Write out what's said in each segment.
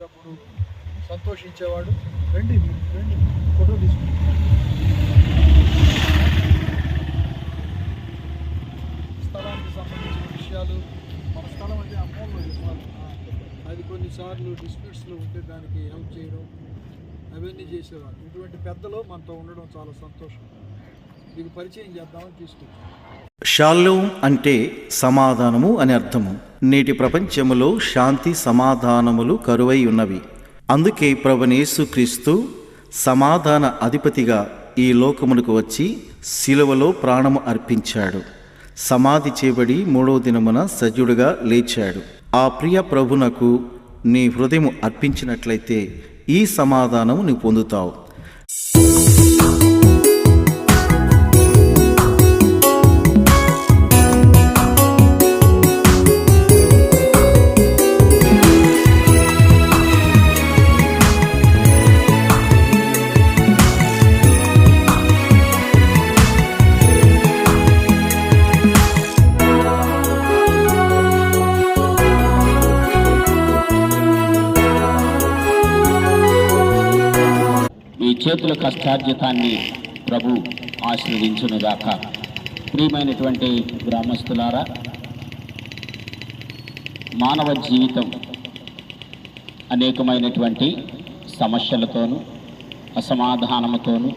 అప్పుడు సంతోషించేవాడు. రండి రండి ఫోటో తీసుకుంటాం. స్థలానికి సంబంధించిన విషయాలు మన స్థలం అంటే అమ్మోళ్ళు ఇవ్వాలి అది కొన్నిసార్లు డిస్ప్యూట్స్లో ఉంటే దానికి హెల్ప్ చేయడం అవన్నీ చేసేవాడు ఇటువంటి పెద్దలు మనతో ఉండడం చాలా సంతోషం. మీకు పరిచయం చేద్దామని తీసుకొచ్చాం షాలోం అంటే సమాధానము అని అర్థము. నేటి ప్రపంచములో శాంతి సమాధానములు కరువై ఉన్నవి. అందుకే ప్రభునేసుక్రీస్తు సమాధాన అధిపతిగా ఈ లోకమునకు వచ్చి శిలువలో ప్రాణము అర్పించాడు. సమాధి చేయబడి మూడో దినమున సజ్జుడుగా లేచాడు. ఆ ప్రియ ప్రభునకు నీ హృదయం అర్పించినట్లయితే ఈ సమాధానము నీవు పొందుతావు. ఈ చేతుల కష్టార్జితాన్ని ప్రభు ఆశీర్వించునుగాక ప్రియమైనటువంటి గ్రామస్తులారా మానవ జీవితం అనేకమైనటువంటి సమస్యలతోనూ అసమాధానముతోనూ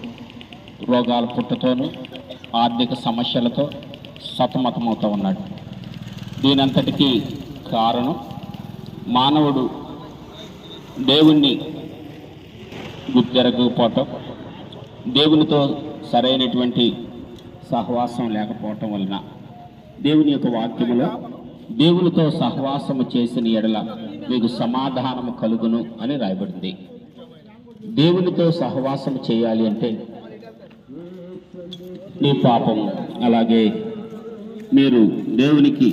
రోగాల పుట్టుతోనూ ఆర్థిక సమస్యలతో సతమతమవుతూ ఉన్నాడు. దీనంతటికీ కారణం మానవుడు దేవుణ్ణి గుర్తెరగకపోవటం దేవునితో సరైనటువంటి సహవాసం లేకపోవటం వలన దేవుని యొక్క వాక్యములో దేవునితో సహవాసము చేసిన ఎడల మీకు సమాధానము కలుగును అని రాయబడింది. దేవునితో సహవాసం చేయాలి అంటే మీ పాపం అలాగే మీరు దేవునికి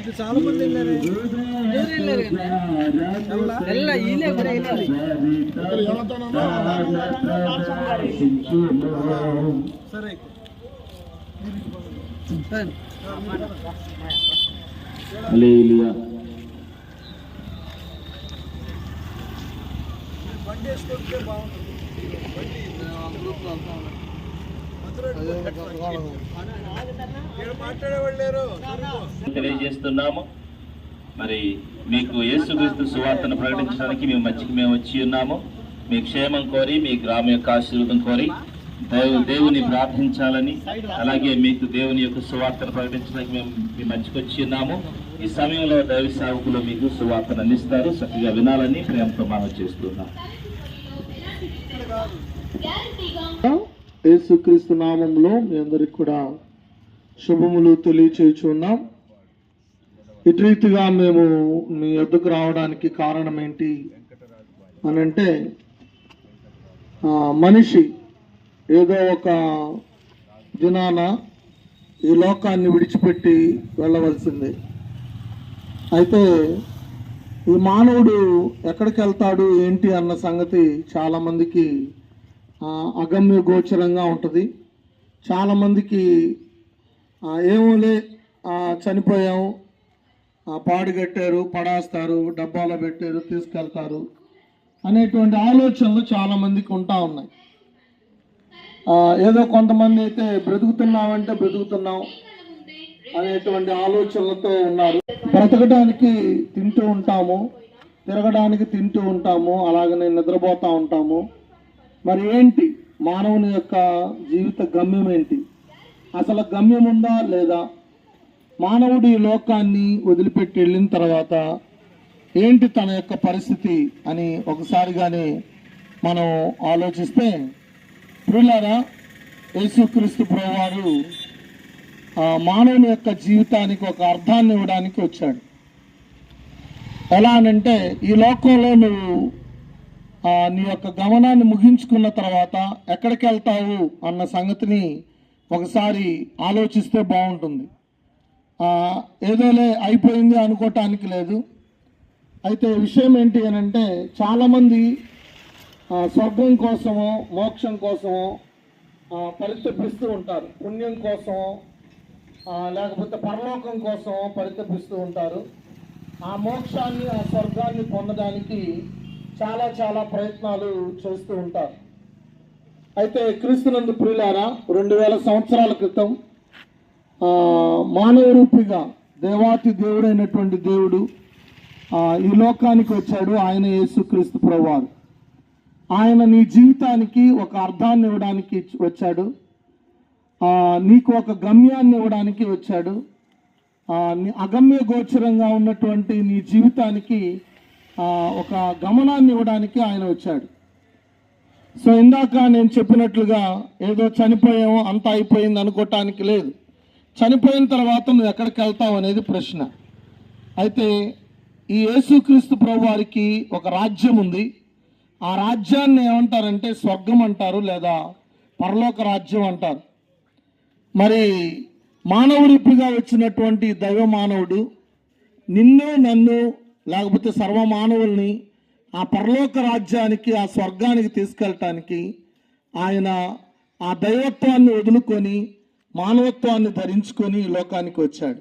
ಇದು ಸಾಲ ಬರ್ತಿದ್ದಾರೆ ಎಲ್ಲ ಇಲ್ಲೇ ಕೂಡ ಸರಿ ಅಲ್ಲಿ ಇಲ್ಲಿಯ ಬಂಡಿ ಎಷ್ಟು ಬಾವು తెలియజేస్తున్నాము. మరి మీకు యేసుక్రీస్తు సువార్తను ప్రకటించడానికి మేము మధ్యకి మేము వచ్చి ఉన్నాము. మీ క్షేమం కోరి మీ గ్రామం యొక్క ఆశీర్వాదం కోరి దేవు దేవుని ప్రార్థించాలని అలాగే మీకు దేవుని యొక్క సువార్తను ప్రకటించడానికి మేము మీ మధ్యకి వచ్చి ఉన్నాము. ఈ సమయంలో దైవ సేవకులు మీకు సువార్తను అందిస్తారు. చక్కగా వినాలని ప్రేమతో మనం చేస్తున్నాం. యేసుక్రీస్తు నామంలో మీ అందరికి కూడా శుభములు తెలియచేయుచున్నాం. ఇటు రీతిగా మేము మీ వద్దకు రావడానికి కారణం ఏంటి అని అంటే మనిషి ఏదో ఒక దినాన ఈ లోకాన్ని విడిచిపెట్టి వెళ్ళవలసిందే. అయితే ఈ మానవుడు ఎక్కడికి వెళ్తాడు ఏంటి అన్న సంగతి చాలామందికి అగమ్య గోచరంగా ఉంటుంది. చాలామందికి ఏమోలే చనిపోయాము. పాడుగట్టారు పడాస్తారు డబ్బాలో పెట్టారు తీసుకెళ్తారు అనేటువంటి ఆలోచనలు చాలామందికి ఉంటా ఉన్నాయి. ఏదో కొంతమంది అయితే బ్రతుకుతున్నామంటే బ్రతుకుతున్నాం అనేటువంటి ఆలోచనలతో ఉన్నారు. బ్రతకడానికి తింటూ ఉంటాము తిరగడానికి తింటూ ఉంటాము అలాగనే నిద్రపోతూ ఉంటాము. మరి ఏంటి? మానవుని యొక్క జీవిత గమ్యం ఏంటి? అసలు గమ్యం ఉందా లేదా? మానవుడు ఈ లోకాన్ని వదిలిపెట్టి వెళ్ళిన తర్వాత ఏంటి తన యొక్క పరిస్థితి అని ఒకసారిగానే మనం ఆలోచిస్తే ప్రియులారా యేసుక్రీస్తు ప్రభువారు మానవుని యొక్క జీవితానికి ఒక అర్థాన్ని ఇవ్వడానికి వచ్చాడు. ఎలా అనంటే ఈ లోకంలో నువ్వు నీ యొక్క గమనాన్ని ముగించుకున్న తర్వాత ఎక్కడికి వెళ్తావు అన్న సంగతిని ఒకసారి ఆలోచిస్తే బాగుంటుంది. ఏదోలే అయిపోయింది అనుకోవటానికి లేదు. అయితే విషయం ఏంటి అని అంటే చాలామంది స్వర్గం కోసమో మోక్షం కోసమో పరితపిస్తూ ఉంటారు. పుణ్యం కోసం లేకపోతే పరలోకం కోసం పరితపిస్తూ ఉంటారు. ఆ మోక్షాన్ని ఆ స్వర్గాన్ని పొందడానికి చాలా చాలా ప్రయత్నాలు చేస్తూ ఉంటారు. అయితే క్రీస్తునందు ప్రియులారా రెండు వేల సంవత్సరాల క్రితం మానవ రూపిగా దేవాతి దేవుడైనటువంటి దేవుడు ఈ లోకానికి వచ్చాడు ఆయన యేసుక్రీస్తు ప్రభువారు. ఆయన నీ జీవితానికి ఒక అర్థాన్ని ఇవ్వడానికి వచ్చాడు. నీకు ఒక గమ్యాన్ని ఇవ్వడానికి వచ్చాడు. అగమ్య గోచరంగా ఉన్నటువంటి నీ జీవితానికి ఒక గమనాన్ని ఇవ్వడానికి ఆయన వచ్చాడు. సో ఇందాక నేను చెప్పినట్లుగా ఏదో చనిపోయాము అంతా అయిపోయింది అనుకోవటానికి లేదు. చనిపోయిన తర్వాత నువ్వు ఎక్కడికి వెళ్తావు అనేది ప్రశ్న. అయితే ఈ యేసుక్రీస్తు ప్రభు వారికి ఒక రాజ్యం ఉంది. ఆ రాజ్యాన్ని ఏమంటారంటే స్వర్గం అంటారు లేదా పరలోక రాజ్యం అంటారు. మరి మానవరూపిగా వచ్చినటువంటి దైవ మానవుడు నిన్ను నన్ను లేకపోతే సర్వ మానవుల్ని ఆ పరలోక రాజ్యానికి ఆ స్వర్గానికి తీసుకెళ్ళటానికి ఆయన ఆ దైవత్వాన్ని వదులుకొని మానవత్వాన్ని ధరించుకొని ఈ లోకానికి వచ్చాడు.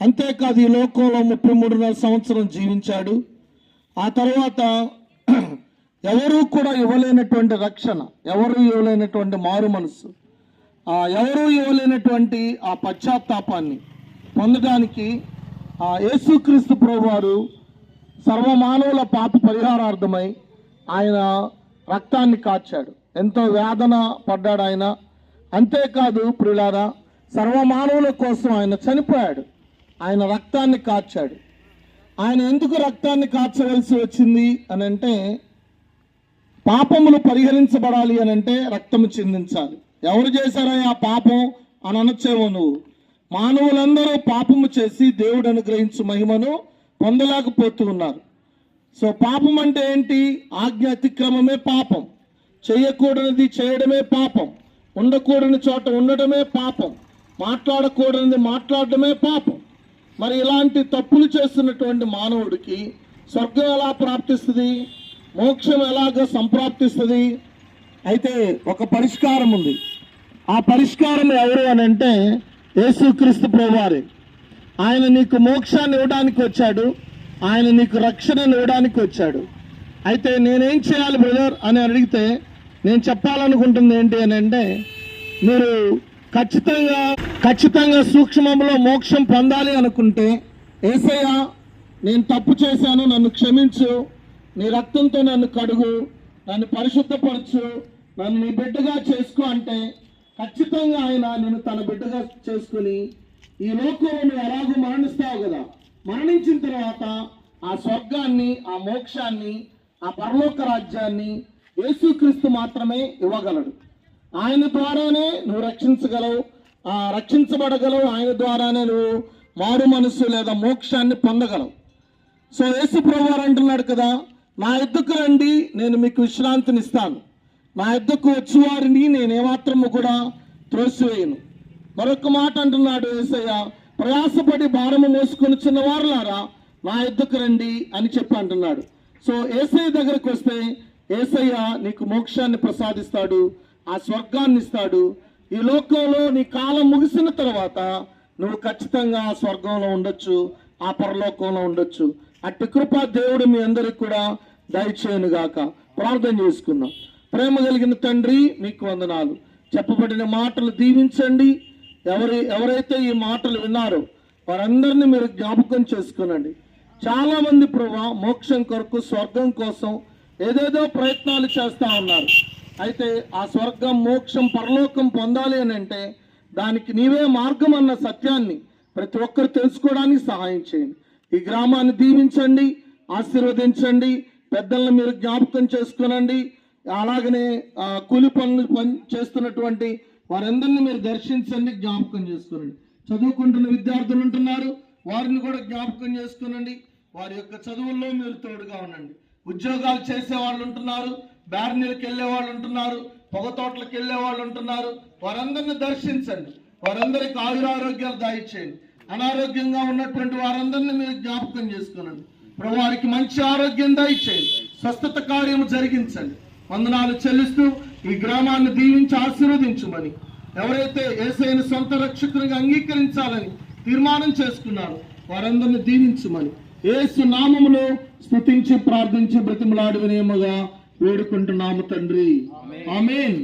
అంతేకాదు ఈ లోకంలో ముప్పై మూడున్నర సంవత్సరం జీవించాడు. ఆ తర్వాత ఎవరు కూడా ఇవ్వలేనటువంటి రక్షణ ఎవరు ఇవ్వలేనటువంటి మారు మనసు ఎవరూ ఇవ్వలేనటువంటి ఆ పశ్చాత్తాపాన్ని పొందడానికి యేసుక్రీస్తు ప్రభువారు సర్వమానవుల పాప పరిహారార్థమై ఆయన రక్తాన్ని కాచాడు. ఎంతో వేదన పడ్డాడు ఆయన. అంతేకాదు ప్రియులారా సర్వమానవుల కోసం ఆయన చనిపోయాడు. ఆయన రక్తాన్ని కార్చాడు ఆయన ఎందుకు రక్తాన్ని కార్చవలసి వచ్చింది అని అంటే పాపములు పరిహరించబడాలి అని అంటే రక్తము చిందించాలి. ఎవరు చేశారా ఆ పాపం అని అనొచ్చేమో నువ్వు. మానవులందరూ పాపము చేసి దేవుడు అనుగ్రహించు మహిమను పొందలేకపోతూ ఉన్నారు సో పాపం అంటే ఏంటి? ఆజ్ఞ అతిక్రమమే పాపం. చేయకూడనిది చేయడమే పాపం. ఉండకూడని చోట ఉండడమే పాపం. మాట్లాడకూడనిది మాట్లాడడమే పాపం. మరి ఇలాంటి తప్పులు చేస్తున్నటువంటి మానవుడికి స్వర్గం ఎలా ప్రాప్తిస్తుంది? మోక్షం ఎలాగ సంప్రాప్తిస్తుంది? అయితే ఒక పరిష్కారం ఉంది. ఆ పరిష్కారం ఎవరు అని అంటే యేసుక్రీస్తు ప్రభువారి ఆయన నీకు మోక్షాన్ని ఇవ్వడానికి వచ్చాడు ఆయన నీకు రక్షణను ఇవ్వడానికి వచ్చాడు. అయితే నేనేం చేయాలి బ్రదర్ అని అడిగితే నేను చెప్పాలనుకుంటుంది ఏంటి అని అంటే మీరు ఖచ్చితంగా ఖచ్చితంగా సూక్ష్మంలో మోక్షం పొందాలి అనుకుంటే ఏసయ్య నేను తప్పు చేశాను నన్ను క్షమించు నీ రక్తంతో నన్ను కడుగు నన్ను పరిశుద్ధపరచు నన్ను నీ బిడ్డగా చేసుకో అంటే ఖచ్చితంగా ఆయన నేను తన బిడ్డగా చేసుకుని ఈ లోకంలో నువ్వు ఎలాగో మరణిస్తావు కదా. మరణించిన తర్వాత ఆ స్వర్గాన్ని ఆ మోక్షాన్ని ఆ పరలోక రాజ్యాన్ని యేసుక్రీస్తు మాత్రమే ఇవ్వగలడు. ఆయన ద్వారానే నువ్వు రక్షించగలవు ఆ రక్షించబడగలవు ఆయన ద్వారానే నువ్వు మారు మనసు లేదా మోక్షాన్ని పొందగలవు. సో యేసు ప్రభువారు అంటున్నాడు కదా నా ఎద్దుకు రండి నేను మీకు విశ్రాంతిని ఇస్తాను నా ఎద్దుకు వచ్చేవారిని నేనేమాత్రము కూడా త్రోసివేయను. మరొక మాట అంటున్నాడు ఏసయ్య ప్రయాసపడి భారము మోసుకొని చిన్నవారులారా నా ఎద్దుకు రండి అని చెప్పి అంటున్నాడు. సో ఏసయ్య దగ్గరకు వస్తే ఏసయ్య నీకు మోక్షాన్ని ప్రసాదిస్తాడు ఆ స్వర్గాన్ని ఇస్తాడు ఈ లోకంలో నీ కాలం ముగిసిన తర్వాత నువ్వు ఖచ్చితంగా ఆ స్వర్గంలో ఉండొచ్చు ఆ పరలోకంలో ఉండొచ్చు. అట్టి కృప దేవుడు మీ అందరికి కూడా దయచేయనుగాక. ప్రార్థన చేసుకుందాం. ప్రేమ కలిగిన తండ్రి మీకు వందనాలు. చెప్పబడిన మాటలు దీవించండి. ఎవరి ఎవరైతే ఈ మాటలు విన్నారో వారందరినీ మీరు జ్ఞాపకం చేసుకునండి. చాలామంది ప్రభా మోక్షం కొరకు స్వర్గం కోసం ఏదేదో ప్రయత్నాలు చేస్తా ఉన్నారు. అయితే ఆ స్వర్గం మోక్షం పరలోకం పొందాలి అని అంటే దానికి నీవే మార్గం అన్న సత్యాన్ని ప్రతి ఒక్కరు తెలుసుకోవడానికి సహాయం చేయండి. ఈ గ్రామాన్ని దీవించండి ఆశీర్వదించండి పెద్దలను మీరు జ్ఞాపకం చేసుకునండి. అలాగనే కూలి పనులు పని చేస్తున్నటువంటి వారందరినీ మీరు దర్శించండి జ్ఞాపకం చేసుకోనండి. చదువుకుంటున్న విద్యార్థులు ఉంటున్నారు వారిని కూడా జ్ఞాపకం చేసుకునండి. వారి యొక్క చదువుల్లో మీరు తోడుగా ఉండండి. ఉద్యోగాలు చేసే వాళ్ళు ఉంటున్నారు బ్యారనీలకు వెళ్ళే వాళ్ళు ఉంటున్నారు పొగ తోటలకు వెళ్ళే వాళ్ళు ఉంటున్నారు. వారందరిని దర్శించండి. వారందరికి ఆయురారోగ్యాలు దాయిచ్చేయండి. అనారోగ్యంగా ఉన్నటువంటి వారందరినీ మీరు జ్ఞాపకం చేసుకునండి. ప్రభు వారికి మంచి ఆరోగ్యం దాయిచ్చేయండి. స్వస్థత కార్యము జరిగించండి. వందనాలు చెల్లిస్తూ ఈ గ్రామాన్ని దీవించి ఆశీర్వదించమని ఎవరైతే ఏసైన సొంత రక్షకునిగా అంగీకరించాలని తీర్మానం చేసుకున్నారో వారందరిని దీవించమని ఏసు నామములో స్తుతించి ప్రార్థించి బ్రతిమలాడి వినేముగా వేడుకుంటున్నాము తండ్రి. ఆమేన్.